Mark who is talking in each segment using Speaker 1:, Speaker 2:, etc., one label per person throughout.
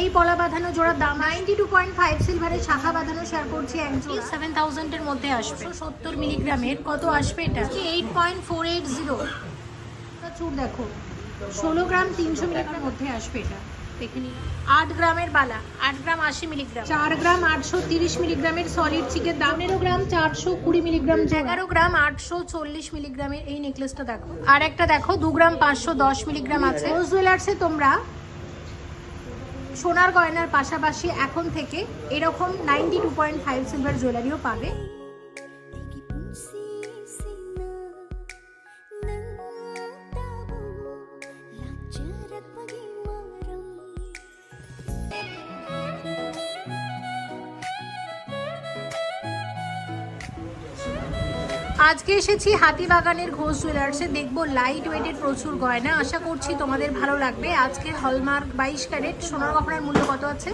Speaker 1: এই পলা বাঁধানো জোড়ার দাম নাইনটি টু পয়েন্ট ফাইভ সিলভারের শাখা বাঁধানো শেয়ার করছি এক জোড়া। সেভেন থাউজেন্ডের মধ্যে আসবে। সত্তর মিলিগ্রামের কত আসবে এটা? Eight point four eight zero চুর দেখো ষোলো গ্রাম তিনশো মিলিগ্রামের মধ্যে আসবে এটা। দেখে নিন। আট গ্রামের বালা আট গ্রাম আশি মিলিগ্রাম চার গ্রাম আটশো তিরিশ মিলিগ্রামের সলিড চিকের দাম পনেরো গ্রাম চারশো কুড়ি মিলিগ্রাম এগারো গ্রাম আটশো চল্লিশ মিলিগ্রামের এই নেকলেসটা দেখো। আর একটা দেখো দু গ্রাম পাঁচশো দশ মিলিগ্রাম আছে। জুয়েলার্সে তোমরা সোনার গয়নার পাশাপাশি এখন থেকে এরকম ninety two point five silver জুয়েলারিও পাবে। আজকে এসেছি হাতিবাগানের ঘোষ জুয়েলার্সে। দেখব লাইট ওয়েটের প্রচুর গয়না। আশা করছি তোমাদের ভালো লাগবে। আজকে হলমার্ক বাইশ ক্যারেট। সোনার গহনার মূল্য কত আছে?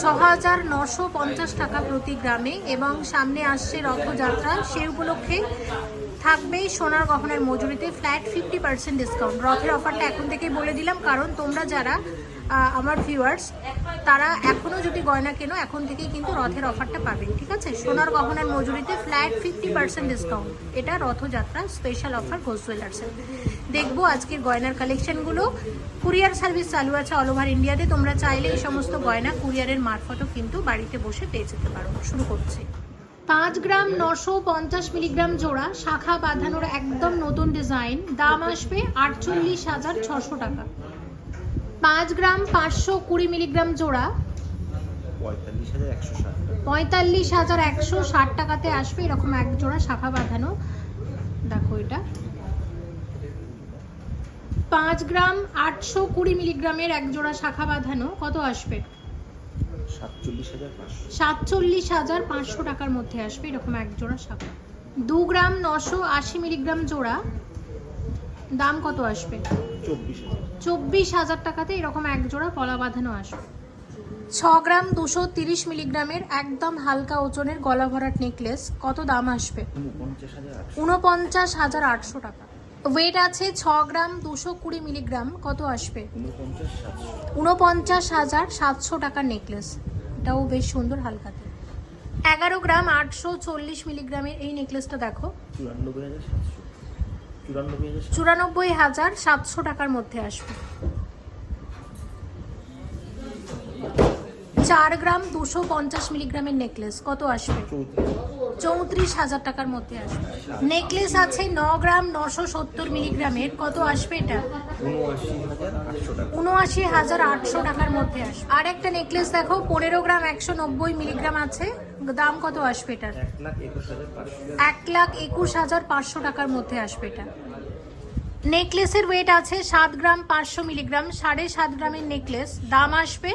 Speaker 1: ছ হাজার নশো পঞ্চাশ টাকা প্রতি গ্রামে এবং সামনে আসছে রথযাত্রা। সে উপলক্ষে থাকবে সোনার গহনার মজুরিতে ফ্ল্যাট ফিফটি পার্সেন্ট ডিসকাউন্ট রথের অফারটা এখন থেকেই বলে দিলাম, কারণ তোমরা যারা আমার ভিউয়ার্স তারা এখনও যদি গয়না কেনো, এখন থেকেই কিন্তু রথের অফারটা পাবে ঠিক আছে? সোনার গহনার মজুরিতে ফ্ল্যাট ফিফটি পার্সেন্ট ডিসকাউন্ট এটা রথযাত্রা স্পেশাল অফার ঘোষ জুয়েলার্সের দেখব আজকের গয়নার কালেকশনগুলো কুরিয়ার সার্ভিস চালু আছে অল ওভার ইন্ডিয়াতে তোমরা চাইলে এই সমস্ত গয়না কুরিয়ারের মারফতও কিন্তু বাড়িতে বসে পেয়ে যেতে পারো। শুরু করছি। পাঁচ গ্রাম নশো পঞ্চাশ মিলিগ্রাম জোড়া, শাখা বাঁধানোর একদম নতুন ডিজাইন দাম আসবে আটচল্লিশ হাজার ছশো টাকা। পাঁচ গ্রাম পাঁচশো কুড়ি মিলিগ্রাম জোড়া।
Speaker 2: পঁয়তাল্লিশ হাজার একশো ষাট।
Speaker 1: টাকাতে আসবে, এরকম এক জোড়া শাখা বাঁধানো। দেখো এটা। পাঁচ গ্রাম আটশো কুড়ি মিলিগ্রামের এক জোড়া শাখা বাঁধানো, কত আসবে?
Speaker 2: সাতচল্লিশ হাজার পাঁচশো
Speaker 1: টাকার মধ্যে আসবে, এরকম এক জোড়া শাখা। দু গ্রাম নশো আশি মিলিগ্রাম জোড়া। দাম কত আসবে?
Speaker 2: চব্বিশ হাজার।
Speaker 1: চব্বিশ হাজার টাকাতে এরকম এক জোড়া পলা বাঁধানো আসবে। ছ গ্রাম দুশো তিরিশ মিলিগ্রামের একদম হালকা ওজনের গলা ভরাট নেকলেস কত দাম আসবে?
Speaker 2: উনপঞ্চাশ হাজার আটশো
Speaker 1: টাকা। ওয়েট আছে ছ গ্রাম দুশো কুড়ি মিলিগ্রাম কত আসবে?
Speaker 2: উনপঞ্চাশ
Speaker 1: উনপঞ্চাশ হাজার সাতশো টাকার নেকলেস। এটাও বেশ সুন্দর হালকাতে। এগারো গ্রাম আটশো চল্লিশ মিলিগ্রামের এই নেকলেসটা দেখো।
Speaker 2: চুরানব্বই হাজার সাতশো?
Speaker 1: টাকার মধ্যে আসবে। চার গ্রাম দুশো পঞ্চাশ মিলিগ্রামের নেকলেস কত আসবে?
Speaker 2: চৌত্রিশ।
Speaker 1: হাজার টাকার মধ্যে আসবে। নেকলেস আছে ন গ্রাম নশো সত্তর মিলিগ্রামের কত আসবে এটা?
Speaker 2: উনআশি হাজার আটশো
Speaker 1: টাকার মধ্যে আসবে। আর একটা নেকলেস দেখো পনেরো গ্রাম একশো নব্বই মিলিগ্রাম আছে দাম কত আসবে এটার?
Speaker 2: এক লাখ একুশ হাজার পাঁচশো
Speaker 1: টাকার মধ্যে আসবে এটা। নেকলেসের ওয়েট আছে সাত গ্রাম পাঁচশো মিলিগ্রাম, সাড়ে সাত গ্রামের নেকলেস। দাম আসবে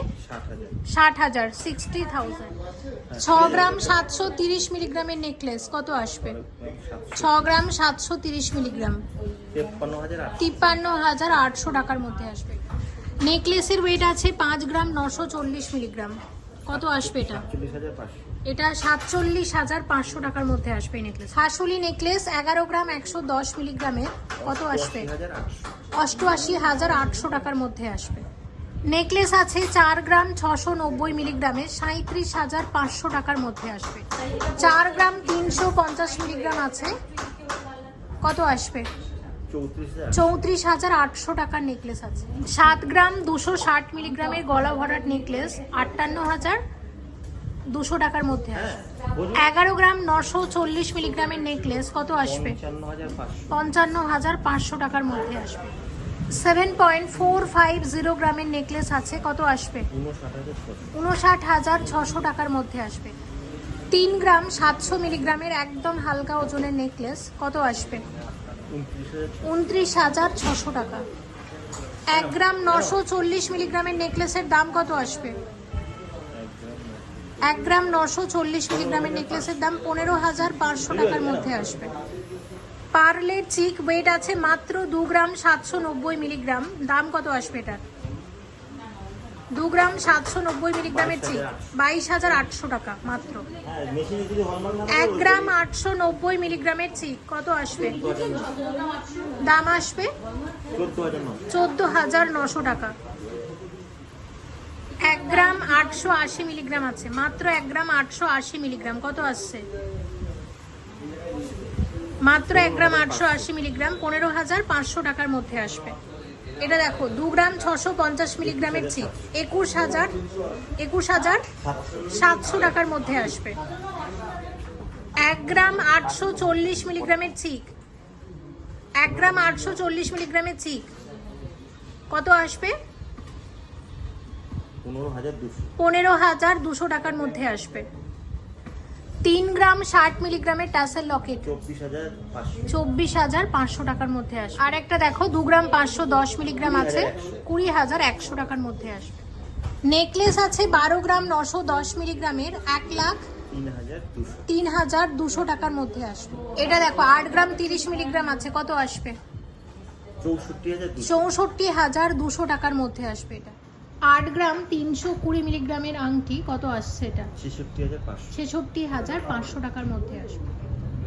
Speaker 2: ষাট হাজার
Speaker 1: সিক্সটি থাউজেন্ড ছ গ্রাম সাতশো তিরিশ মিলিগ্রামের নেকলেস, কত আসবে? ছ গ্রাম সাতশো তিরিশ মিলিগ্রাম।
Speaker 2: তেপ্পান্ন হাজার আটশো
Speaker 1: টাকার মধ্যে আসবে। নেকলেসের ওয়েট আছে পাঁচ গ্রাম নশো চল্লিশ মিলিগ্রাম। কত আসবে এটা? এটা সাতচল্লিশ হাজার পাঁচশো টাকার মধ্যে আসবে নেকলেস হাসুলি নেকলেস এগারো গ্রাম একশো দশ মিলিগ্রামের কত আসবে? অষ্টআশি হাজার আটশো টাকার মধ্যে আসবে। নেকলেস আছে চার গ্রাম ছশো নব্বই মিলিগ্রামের সাঁত্রিশ হাজার পাঁচশো টাকার মধ্যে আসবে। চার গ্রাম তিনশো পঞ্চাশ মিলিগ্রাম আছে, কত আসবে?
Speaker 2: চৌত্রিশ হাজার
Speaker 1: আটশো টাকার নেকলেস আছে। সাত গ্রাম দুশো ষাট মিলিগ্রামের গলা ভরাট নেকলেস আটান্ন হাজার দুশো টাকার মধ্যে আসবে এগারো গ্রাম নশো চল্লিশ মিলিগ্রামের নেকলেস কত আসবে?
Speaker 2: পঞ্চান্ন হাজার পাঁচশো।
Speaker 1: টাকার মধ্যে আসবে। Seven point four five zero গ্রামের নেকলেস আছে কত আসবে?
Speaker 2: উনষাট হাজার ছশো
Speaker 1: টাকার মধ্যে আসবে। তিন গ্রাম সাতশো মিলিগ্রামের একদম হালকা ওজনের নেকলেস কত আসবে?
Speaker 2: উনত্রিশ হাজার
Speaker 1: ছশো টাকা। এক গ্রাম নশো চল্লিশ মিলিগ্রামের নেকলেসের দাম কত আসবে? এক গ্রাম নশো চল্লিশ মিলিগ্রামের নেকলেসের দাম পনেরো হাজার পাঁচশো টাকার মধ্যে আসবে। পার্লের চিক ওয়েট আছে মাত্র দু গ্রাম সাতশো নব্বই মিলিগ্রাম। দাম কত আসবে এটার? দু গ্রাম সাতশো নব্বই মিলিগ্রামের চিক, বাইশ হাজার আটশো টাকা মাত্র। এক গ্রাম আটশো নব্বই মিলিগ্রামের চিক, কত আসবে? দাম আসবে
Speaker 2: চোদ্দ হাজার নশো
Speaker 1: টাকা। আটশো আশি মিলিগ্রাম আছে। মাত্র এক গ্রাম আটশো আশি মিলিগ্রাম। কত আসছে? মাত্র এক গ্রাম আটশো আশি মিলিগ্রাম, পনেরো হাজার পাঁচশো টাকার মধ্যে আসবে। এটা দেখো, দু গ্রাম ছশো পঞ্চাশ মিলিগ্রামের চিক একুশ হাজার একুশ হাজার সাতশো টাকার মধ্যে আসবে। এক গ্রাম আটশো চল্লিশ মিলিগ্রামের চিক এক গ্রাম আটশো চল্লিশ মিলিগ্রামের চিক কত আসবে?
Speaker 2: পনেরো হাজার দুশো।
Speaker 1: টাকার মধ্যে আসবে। তিন গ্রাম ষাট মিলিগ্রামের টাসেল লকেট।
Speaker 2: চব্বিশ হাজার পাঁচশো।
Speaker 1: টাকার মধ্যে আসবে। আর একটা দেখো দু গ্রাম পাঁচশো দশ মিলিগ্রাম আছে কুড়ি হাজার একশো। টাকার মধ্যে আসবে। নেকলেস আছে বারো গ্রাম নশো দশ মিলিগ্রামের এক লাখ
Speaker 2: তিন হাজার দুশো।
Speaker 1: টাকার মধ্যে আসবে। এটা দেখো আট গ্রাম তিরিশ মিলিগ্রাম আছে কত আসবে?
Speaker 2: চৌষট্টি হাজার দুশো
Speaker 1: টাকার মধ্যে আসবে এটা। আট গ্রাম তিনশো কুড়ি মিলিগ্রামের আংটি কত আসছে এটা?
Speaker 2: ছেষট্টি হাজার পাঁচশো।
Speaker 1: টাকার মধ্যে আসবে।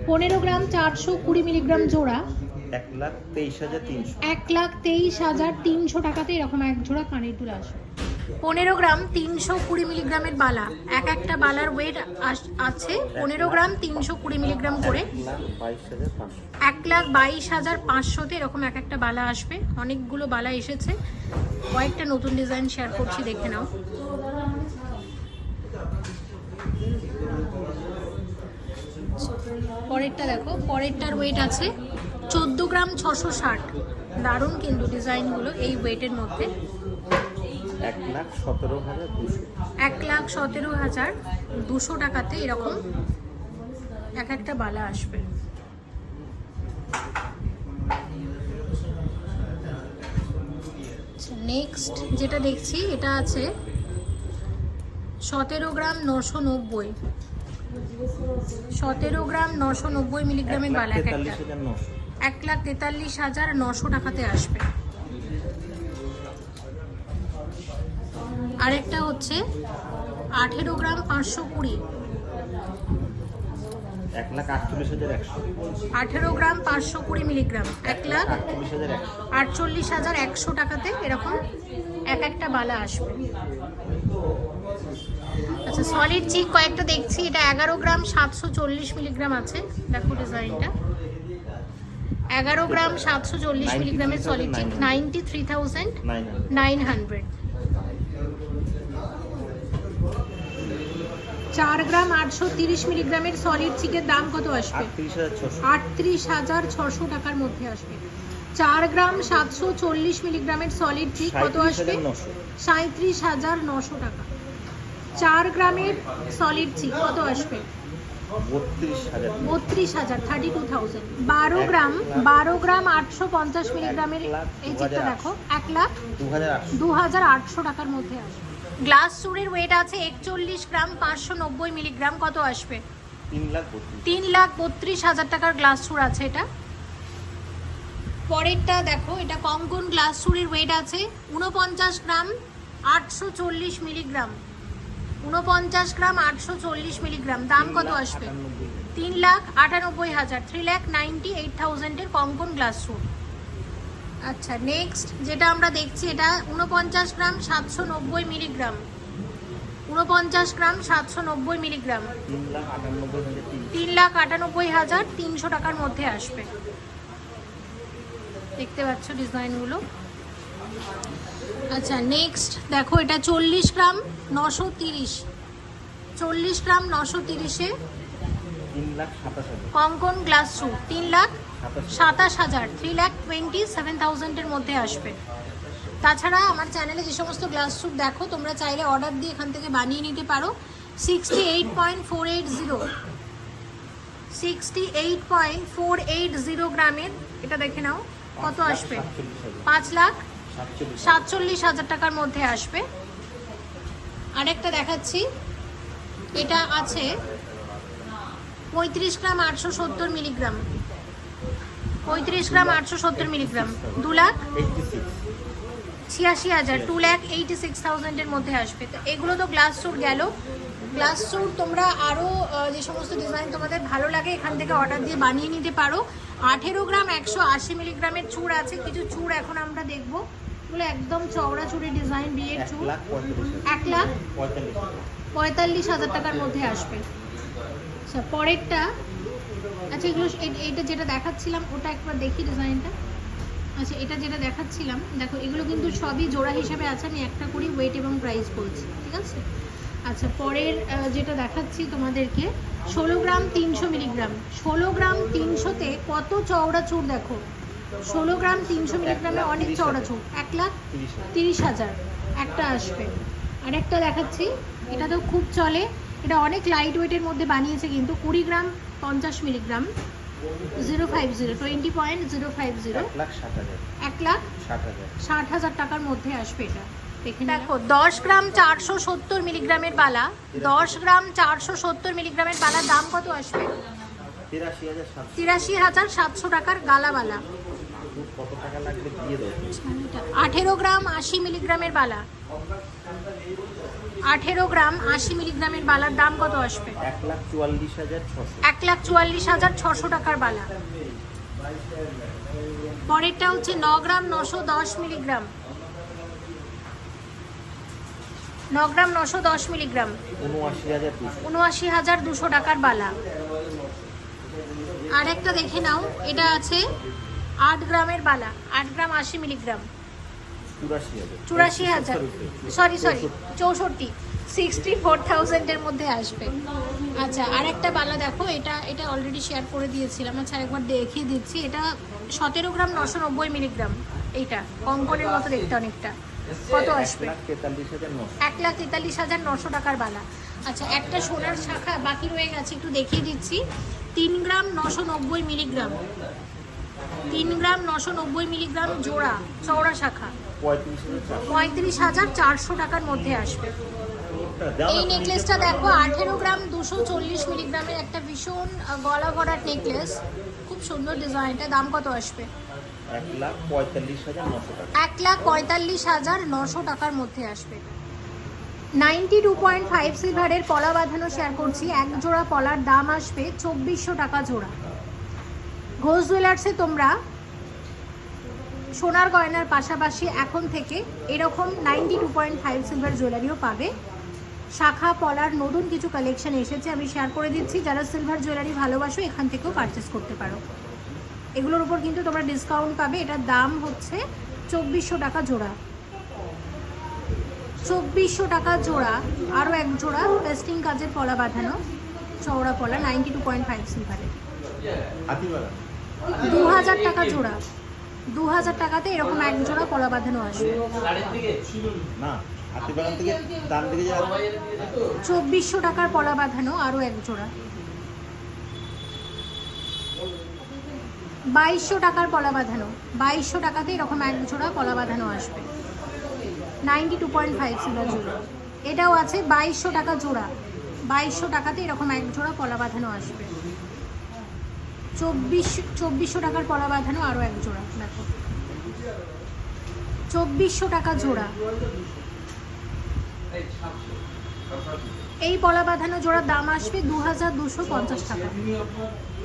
Speaker 1: পনেরো গ্রাম চারশো কুড়ি মিলিগ্রাম জোড়া।
Speaker 2: এক লাখ তেইশ হাজার তিনশো।
Speaker 1: এক লাখ তেইশ হাজার তিনশো টাকাতে এরকম এক জোড়া কানের দুল আসবে। পনেরো গ্রাম তিনশো কুড়ি মিলিগ্রামের বালা। এক একটা বালার ওয়েট আছে। পনেরো গ্রাম তিনশো কুড়ি মিলিগ্রাম করে
Speaker 2: এক লাখ বাইশ হাজার
Speaker 1: পাঁচশোতে এরকম এক একটা বালা আসবে। অনেকগুলো বালা এসেছে। কয়েকটা নতুন ডিজাইন শেয়ার করছি দেখে নাও। পরেরটা দেখো পরেরটার ওয়েট আছে চোদ্দ গ্রাম ছশো ষাট। দারুণ কিন্তু ডিজাইনগুলো এই ওয়েটের মধ্যে।
Speaker 2: এক লাখ সতেরো হাজার দুশো
Speaker 1: টাকাতে এরকম এক একটা বালা আসবে। নেক্সট যেটা দেখছি এটা আছে সতেরো গ্রাম নশো নব্বই। সতেরো গ্রাম নশো নব্বই মিলিগ্রামের বালা একটা। এক লাখ তেতাল্লিশ হাজার নশো টাকাতে আসবে। আরেকটা হচ্ছে আঠেরো গ্রাম পাঁচশো কুড়ি।
Speaker 2: এক লাখ আটচল্লিশ হাজার একশো।
Speaker 1: আঠেরো গ্রাম পাঁচশো কুড়ি মিলিগ্রাম। এক লাখ
Speaker 2: আটচল্লিশ হাজার একশো।
Speaker 1: টাকাতে এরকম এক একটা বালা আসবে। আচ্ছা সলিড চিক কয়েকটা দেখছি এটা এগারো গ্রাম সাতশো চল্লিশ মিলিগ্রাম আছে। দেখো ডিজাইনটা। এগারো গ্রাম সাতশো চল্লিশ মিলিগ্রামের সলিড চিক ninety three thousand.
Speaker 2: Nine hundred
Speaker 1: nine hundred চার গ্রাম আটশো তিরিশ মিলিগ্রামের সলিড চিকের দাম কত আসবে?
Speaker 2: আটত্রিশ হাজার ছশো।
Speaker 1: টাকার মধ্যে আসবে। চার গ্রাম সাতশো চল্লিশ মিলিগ্রামের সলিড চিক কত আসবে? সাঁত্রিশ হাজার নশো। টাকা। চার গ্রামের সলিড চিক কত আসবে?
Speaker 2: বত্রিশ হাজার।
Speaker 1: থার্টি টু থাউজেন্ড বারো গ্রাম বারো গ্রাম আটশো পঞ্চাশ মিলিগ্রামের এই চিকটা দেখো এক লাখ
Speaker 2: দু হাজার আটশো
Speaker 1: টাকার মধ্যে আসবে। গ্লাস চুড়ির ওয়েট আছে একচল্লিশ গ্রাম পাঁচশো নব্বই মিলিগ্রাম কত আসবে?
Speaker 2: তিন লাখ বত্রিশ।
Speaker 1: হাজার টাকার গ্লাস চুড় আছে এটা। পরেরটা দেখো এটা কঙ্কন গ্লাস চুড়ির ওয়েট আছে উনপঞ্চাশ গ্রাম আটশো চল্লিশ মিলিগ্রাম। উনপঞ্চাশ গ্রাম আটশো চল্লিশ মিলিগ্রাম দাম কত আসবে? তিন লাখ আটানব্বই হাজার থ্রি লাখ নাইনটি এইট থাউজেন্ডের কঙ্কন গ্লাস স্যুট আচ্ছা নেক্সট যেটা আমরা দেখছি এটা উনপঞ্চাশ গ্রাম সাতশো নব্বই মিলিগ্রাম। উনপঞ্চাশ গ্রাম সাতশো নব্বই মিলিগ্রাম।
Speaker 2: তিন লাখ আটানব্বই হাজার
Speaker 1: তিনশো টাকার মধ্যে আসবে। দেখতে পাচ্ছ ডিজাইনগুলো। আচ্ছা নেক্সট দেখো এটা চল্লিশ গ্রাম নশো তিরিশ। চল্লিশ গ্রাম নশো তিরিশে কঙ্কন গ্লাস স্যুট। তিন লাখ
Speaker 2: সাতাশ
Speaker 1: হাজার থ্রি লাখ টোয়েন্টি সেভেন থাউজেন্ডের মধ্যে আসবে। তাছাড়া আমার চ্যানেলে যে সমস্ত গ্লাস স্যুট দেখো, তোমরা চাইলে অর্ডার দিয়ে এখান থেকে বানিয়ে নিতে পারো। Sixty eight point four eight zero sixty eight point four eight zero গ্রামের, এটা দেখে নাও, কত আসবে? পাঁচ লাখ
Speaker 2: সাতচল্লিশ
Speaker 1: হাজার টাকার মধ্যে আসবে। আরেকটা দেখাচ্ছি, এটা আছে পঁয়ত্রিশ গ্রাম আটশো সত্তর মিলিগ্রাম পঁয়ত্রিশ গ্রাম আটশো সত্তর মিলিগ্রাম। দু লাখ ছিয়াশি হাজার টু ল্যাক এইটি সিক্স থাউজেন্ডের মধ্যে আসবে। তো এগুলো তো গ্লাস স্যুট গেল। গ্লাস স্যুট তোমরা আরও যে সমস্ত ডিজাইন তোমাদের ভালো লাগে এখান থেকে অর্ডার দিয়ে বানিয়ে নিতে পারো। আঠেরো গ্রাম একশো আশি মিলিগ্রামের চূড় আছে কিছু চূড় এখন আমরা দেখব। এগুলো একদম চওড়া চুড়ি ডিজাইন বিয়ের
Speaker 2: হাজার।
Speaker 1: এক লাখ
Speaker 2: পঁয়তাল্লিশ হাজার
Speaker 1: টাকার মধ্যে আসবে। আচ্ছা পরেরটা আচ্ছা এগুলো এ- এইটা যেটা দেখাচ্ছিলাম ওটা একবার দেখি ডিজাইনটা। আচ্ছা এটা যেটা দেখাচ্ছিলাম দেখো এগুলো কিন্তু সবই জোড়া হিসেবে আছে আমি একটা করি ওয়েট এবং প্রাইস বলছি ঠিক আছে? আচ্ছা পরের যেটা দেখাচ্ছি তোমাদেরকে ষোলো গ্রাম তিনশো মিলিগ্রাম। ষোলো গ্রাম তিনশোতে কত চওড়া চুর দেখো? ষোলো গ্রাম তিনশো মিলিগ্রামে অনেক চওড়া। চুর। এক লাখ
Speaker 2: তিরিশ হাজার।
Speaker 1: একটা আসবে। আরেকটা দেখাচ্ছি এটা তো খুব চলে। এটা অনেক লাইট ওয়েটের মধ্যে বানিয়েছে কিন্তু কুড়ি গ্রাম পঞ্চাশ milligram zero five zero twenty point zero five zero
Speaker 2: এক লাখ ষাট হাজার।
Speaker 1: টাকার মধ্যে আসবে এটা। দেখো দশ গ্রাম চারশো সত্তর মিলিগ্রামের বালা দশ গ্রাম চারশো সত্তর মিলিগ্রামের বালার দাম কত আসবে?
Speaker 2: তিরাশি হাজার সাতশো।
Speaker 1: টাকার গালাবালা
Speaker 2: কত টাকা লাগবে দিয়ে দেবো
Speaker 1: আঠেরো গ্রাম আশি মিলিগ্রামের বালা। আঠেরো গ্রাম আশি মিলিগ্রামের বালার দাম কত আসবে?
Speaker 2: এক লাখ চুয়াল্লিশ হাজার ছশো
Speaker 1: টাকার বালা। পরেরটা হচ্ছে ন গ্রাম নশো দশ মিলিগ্রাম। ন গ্রাম নশো দশ মিলিগ্রাম।
Speaker 2: উনআশি হাজার দুশো
Speaker 1: টাকার বালা। আর একটা দেখে নাও, এটা আছে আট গ্রামের বালা, আট গ্রাম আশি মিলিগ্রাম।
Speaker 2: চুরাশি হাজার।
Speaker 1: Sorry sorry. চৌষট্টি। সিক্সটি ফোর থাউজেন্ডের মধ্যে আসবে। আচ্ছা আর একটা বালা দেখো এটা এটা অলরেডি শেয়ার করে দিয়েছিলাম। আচ্ছা একবার দেখিয়ে দিচ্ছি। এটা সতেরো গ্রাম নশো নব্বই মিলিগ্রাম এইটা কঙ্কনের মতো দেখতে অনেকটা। কত আসবে? এক লাখ তেতাল্লিশ হাজার নশো টাকার বালা। আচ্ছা একটা সোনার শাখা বাকি রয়ে গেছে একটু দেখিয়ে দিচ্ছি। তিন গ্রাম নশো নব্বই মিলিগ্রাম তিন গ্রাম নশো নব্বই মিলিগ্রাম জোড়া চওড়া শাখা।
Speaker 2: পঁয়ত্রিশ হাজার চারশো
Speaker 1: টাকার মধ্যে আসবে। এই নেকলেসটা দেখো, আঠেরো গ্রাম দুশো চল্লিশ মিলিগ্রামের একটা ভীষণ গলা ভরাট নেকলেস খুব সুন্দর ডিজাইনটা দাম কত আসবে?
Speaker 2: এক লাখ পঁয়তাল্লিশ হাজার নশো
Speaker 1: টাকার মধ্যে আসবে। নাইনটি টু পয়েন্ট ফাইভ সিলভারের পলা বাঁধানো শেয়ার করছি, এক জোড়া পলার দাম আসবে চব্বিশশো টাকা জোড়া। ঘোষ জুয়েলার্সে তোমরা সোনার গয়নার পাশাপাশি এখন থেকে এরকম ninety two point five silver জুয়েলারিও পাবে। শাখা পলার নতুন কিছু কালেকশন এসেছে আমি শেয়ার করে দিচ্ছি। যারা সিলভার জুয়েলারি ভালোবাসো এখান থেকেও পারচেস করতে পারো। এগুলোর উপর কিন্তু তোমরা ডিসকাউন্ট পাবে। এটার দাম হচ্ছে চব্বিশশো টাকা জোড়া। চব্বিশশো টাকা জোড়া আরও এক জোড়া পেস্টিং কাজের পলা বাঁধানো চওড়া পলা নাইনটি টু পয়েন্ট ফাইভ সিলভারে
Speaker 2: হাতিবাড়া
Speaker 1: দু হাজার টাকা জোড়া। দু হাজার টাকাতে এরকম এক জোড়া পলা বাঁধানো আসবে।
Speaker 2: না
Speaker 1: চব্বিশশো টাকার পলা বাঁধানো আরও এক জোড়া বাইশশো টাকার পলা বাঁধানো বাইশশো টাকাতে এরকম এক জোড়া পলা বাঁধানো আসবে। Ninety two point five silver জোড়া এটাও আছে বাইশশো টাকা জোড়া। বাইশশো টাকাতে এরকম এক জোড়া পলা বাঁধানো আসবে। চব্বিশ চব্বিশশো টাকার পলা বাঁধানো আরও এক জোড়া, দেখো। চব্বিশশো টাকা জোড়া। এই পলা বাঁধানো জোড়ার দাম আসবে দু হাজার দুশো পঞ্চাশ টাকা।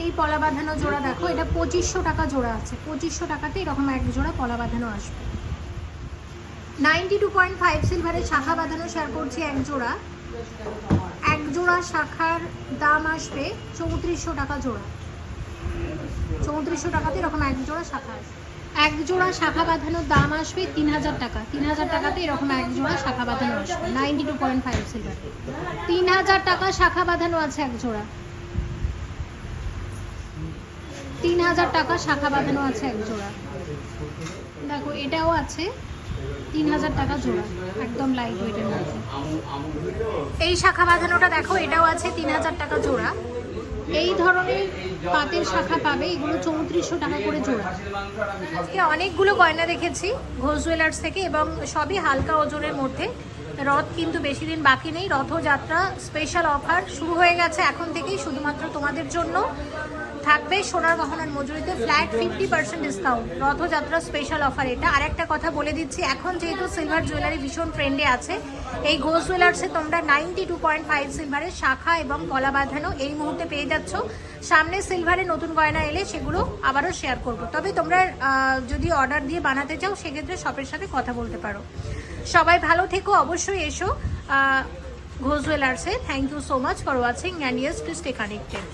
Speaker 1: এই পলা বাঁধানো জোড়া দেখো, এটা পঁচিশশো টাকা জোড়া আছে। পঁচিশশো টাকাতে এরকম এক জোড়া পলা বাঁধানো আসবে। নাইনটি টু পয়েন্ট ফাইভ সিলভারের শাখা বাঁধানো শেয়ার করছি এক জোড়া। এক জোড়া শাখার দাম আসবে চৌত্রিশশো টাকা জোড়া। চৌত্রিশশো টাকাতে এরকম এক জোড়া শাখা আসবে এক জোড়া শাখা বাঁধানোর দাম আসবে তিন হাজার টাকা। তিন হাজার টাকাতে এরকম এক জোড়া শাখা বাঁধানো আসবে। Ninety two point five silver তিন হাজার টাকা শাখা বাঁধানো আছে এক জোড়া। তিন হাজার টাকা শাখা বাঁধানো আছে এক জোড়া। দেখো, এটাও আছে তিন হাজার টাকা জোড়া, একদম লাইট ওয়েটের মধ্যে। এই শাখা বাঁধানোটা দেখো, এটাও আছে তিন হাজার টাকা জোড়া। এই ধরনের পাতের শাখা পাবে, এগুলো চৌত্রিশশো টাকা করে জোড়া। আজকে অনেকগুলো গয়না দেখেছি, ঘোষ জুয়েলার্স থেকে এবং সবই হালকা ওজনের মধ্যে। রথ কিন্তু বেশি দিন বাকি নেই, রথযাত্রা স্পেশাল অফার শুরু হয়ে গেছে এখন থেকেই, শুধুমাত্র তোমাদের জন্য। থাকবে সোনার গহনার মজুরিতে flat fifty percent discount Rathyatra special offer এটা। আর একটা কথা বলে দিচ্ছি, এখন যেহেতু সিলভার জুয়েলারি ভীষণ ট্রেন্ডে আছে, এই ঘোষ জুয়েলার্সে তোমরা নাইনটি টু পয়েন্ট ফাইভ সিলভারের শাখা এবং গলা বাঁধানো এই মুহূর্তে পেয়ে যাচ্ছ। সামনে সিলভারে নতুন গয়না এলে সেগুলো আবারও শেয়ার করব। তবে তোমরা যদি অর্ডার দিয়ে বানাতে চাও, সেক্ষেত্রে শপের সাথে কথা বলতে পারো। সবাই ভালো থেকো, অবশ্যই এসো Ghosh জুয়েলার্সে thank you so much for watching and yes to stay connected